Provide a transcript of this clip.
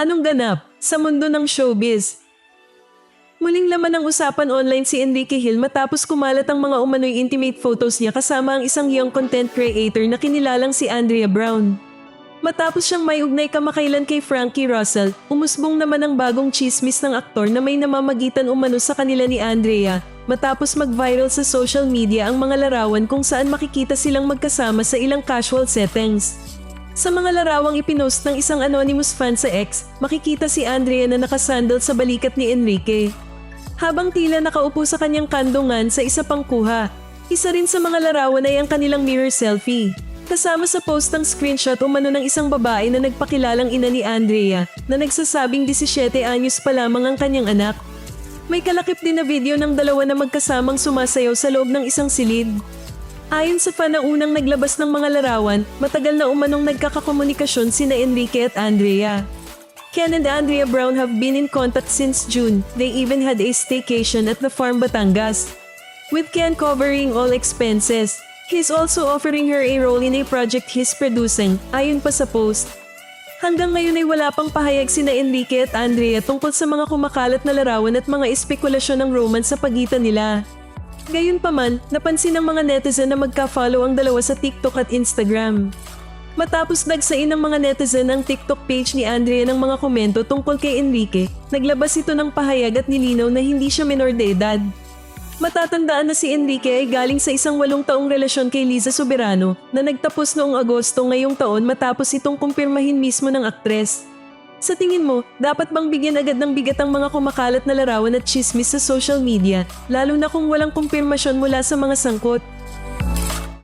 Anong ganap sa mundo ng showbiz? Muling laman ng usapan online si Enrique Hill matapos kumalat ang mga umano'y intimate photos niya kasama ang isang young content creator na kinilalang si Andrea Brown. Matapos siyang may ugnay kamakailan kay Frankie Russell, umusbong naman ang bagong chismis ng aktor na may namamagitan umano sa kanila ni Andrea matapos mag-viral sa social media ang mga larawan kung saan makikita silang magkasama sa ilang casual settings. Sa mga larawang ipinost ng isang anonymous fan sa X, makikita si Andrea na nakasandal sa balikat ni Enrique. Habang tila nakaupo sa kanyang kandungan sa isa pang kuha, isa rin sa mga larawan ay ang kanilang mirror selfie. Kasama sa post ng screenshot umano ng isang babae na nagpakilalang ina ni Andrea na nagsasabing 17 anyos pa lamang ang kanyang anak. May kalakip din na video ng dalawa na magkasamang sumasayaw sa loob ng isang silid. Ayon sa fan na unang naglabas ng mga larawan, matagal na umanong nagkakakomunikasyon sina Enrique at Andrea. Ken and Andrea Brown have been in contact since June. They even had a staycation at the farm Batangas. With Ken covering all expenses, he's also offering her a role in a project he's producing, ayon pa sa post. Hanggang ngayon ay wala pang pahayag sina Enrique at Andrea tungkol sa mga kumakalat na larawan at mga espekulasyon ng romance sa pagitan nila. Gayunpaman, napansin ng mga netizen na magka-follow ang dalawa sa TikTok at Instagram. Matapos dagsain ng mga netizen ang TikTok page ni Andrea ng mga komento tungkol kay Enrique, naglabas ito ng pahayag at nilinaw na hindi siya menor de edad. Matatandaan na si Enrique ay galing sa isang walong taong relasyon kay Liza Soberano na nagtapos noong Agosto ngayong taon matapos itong kumpirmahin mismo ng aktres. Sa tingin mo, dapat bang bigyan agad ng bigat ang mga kumakalat na larawan at chismis sa social media, lalo na kung walang kumpirmasyon mula sa mga sangkot?